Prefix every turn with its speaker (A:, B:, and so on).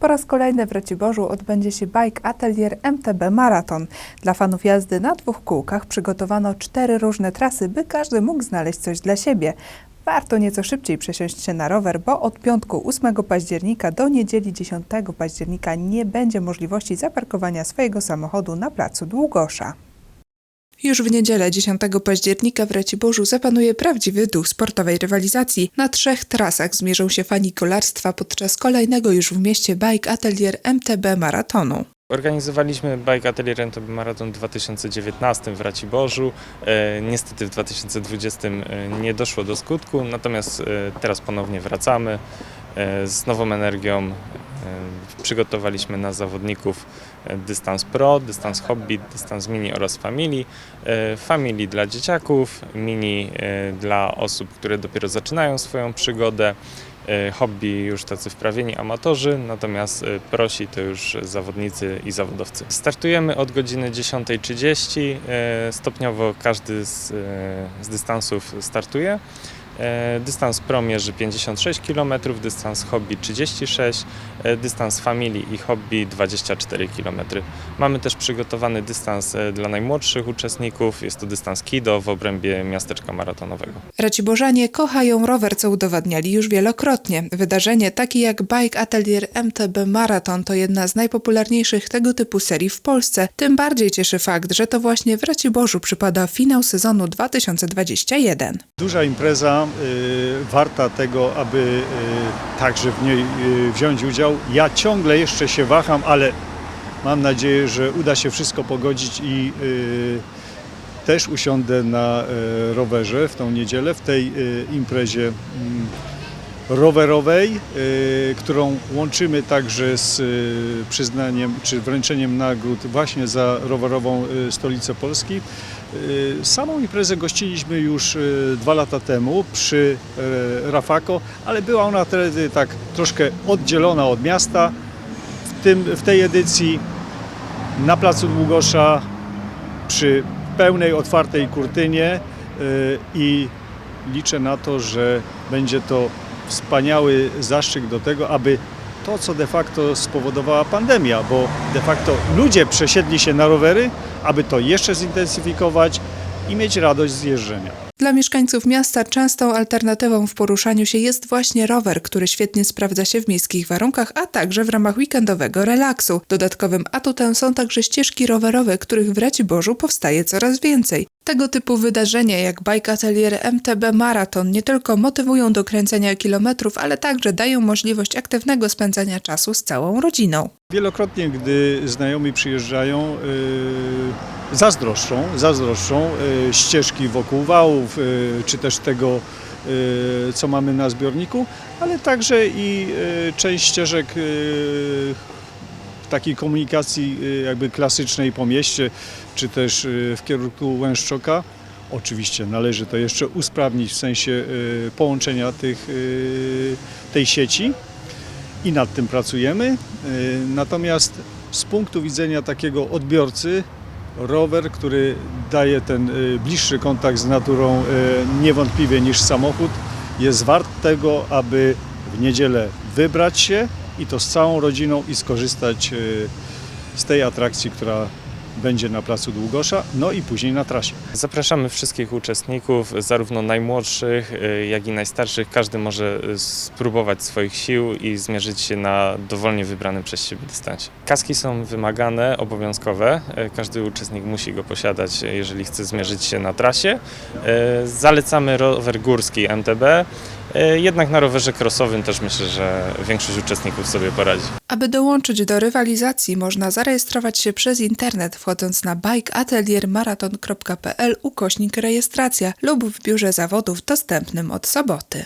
A: Po raz kolejny w Raciborzu odbędzie się Bike Atelier MTB Maraton. Dla fanów jazdy na dwóch kółkach przygotowano cztery różne trasy, by każdy mógł znaleźć coś dla siebie. Warto nieco szybciej przesiąść się na rower, bo od piątku 8 października do niedzieli 10 października nie będzie możliwości zaparkowania swojego samochodu na placu Długosza. Już w niedzielę 10 października w Raciborzu zapanuje prawdziwy duch sportowej rywalizacji. Na trzech trasach zmierzą się fani kolarstwa podczas kolejnego już w mieście Bike Atelier MTB Maratonu.
B: Organizowaliśmy Bike Atelier MTB Marathon w 2019 w Raciborzu. E, niestety w 2020 e, nie doszło do skutku, natomiast e, teraz ponownie wracamy z nową energią. Przygotowaliśmy na zawodników e, dystans pro, dystans hobby, dystans mini oraz family. E, family dla dzieciaków, mini e, dla osób, które dopiero zaczynają swoją przygodę. Hobby już tacy wprawieni amatorzy, natomiast prosi to już zawodnicy i zawodowcy. Startujemy od godziny 10.30, e, stopniowo każdy z, z dystansów startuje. E, Dystans pro mierzy 56 km, dystans hobby 36, e, dystans family i hobby 24 km. Mamy też przygotowany dystans e, dla najmłodszych uczestników, jest to dystans KIDO w obrębie miasteczka maratonowego.
A: Raciborzanie kochają rower, co udowadniali już wielokrotnie. Wydarzenie takie jak Bike Atelier MTB Marathon to jedna z najpopularniejszych tego typu serii w Polsce. Tym bardziej cieszy fakt, że to właśnie w Raciborzu przypada finał sezonu 2021.
C: Duża impreza, y, warta tego, aby y, także w niej y, wziąć udział. Ja ciągle jeszcze się waham, ale mam nadzieję, że uda się wszystko pogodzić i też usiądę na rowerze w tą niedzielę, w tej imprezie mm, rowerowej, y, którą łączymy także z y, przyznaniem czy wręczeniem nagród właśnie za rowerową y, stolicę Polski. Samą imprezę gościliśmy już dwa lata temu przy Rafako, ale była ona wtedy tak troszkę oddzielona od miasta. W, tym, w tej edycji na placu Długosza przy pełnej, otwartej kurtynie i liczę na to, że będzie to wspaniały zaszczyt do tego, aby to, co de facto spowodowała pandemia, bo de facto ludzie przesiedli się na rowery, aby to jeszcze zintensyfikować i mieć radość z jeżdżenia.
A: Dla mieszkańców miasta częstą alternatywą w poruszaniu się jest właśnie rower, który świetnie sprawdza się w miejskich warunkach, a także w ramach weekendowego relaksu. Dodatkowym atutem są także ścieżki rowerowe, których w Raciborzu powstaje coraz więcej. Tego typu wydarzenia jak Bike Atelier MTB Marathon nie tylko motywują do kręcenia kilometrów, ale także dają możliwość aktywnego spędzania czasu z całą rodziną.
C: Wielokrotnie, gdy znajomi przyjeżdżają, yy, zazdroszczą, zazdroszczą yy, ścieżki wokół wałów, yy, czy też tego, yy, co mamy na zbiorniku, ale także i część ścieżek takiej komunikacji jakby klasycznej po mieście, czy też w kierunku Łęszczoka. Oczywiście należy to jeszcze usprawnić w sensie połączenia tych, tej sieci i nad tym pracujemy. Natomiast z punktu widzenia takiego odbiorcy, rower, który daje ten y, bliższy kontakt z naturą y, niewątpliwie niż samochód, jest wart tego, aby w niedzielę wybrać się i to z całą rodziną i skorzystać y, z tej atrakcji, która będzie na placu Długosza, no i później na trasie.
B: Zapraszamy wszystkich uczestników, zarówno najmłodszych, y, jak i najstarszych. Każdy może y, spróbować swoich sił i zmierzyć się na dowolnie wybranym przez siebie dystansie. Kaski są wymagane, obowiązkowe. Y, Każdy uczestnik musi go posiadać, jeżeli chce zmierzyć się na trasie. Zalecamy rower górski MTB. Jednak na rowerze crossowym też myślę, że większość uczestników sobie poradzi.
A: Aby dołączyć do rywalizacji, można zarejestrować się przez internet wchodząc na bikeateliermaraton.pl ukośnik rejestracja lub w biurze zawodów dostępnym od soboty.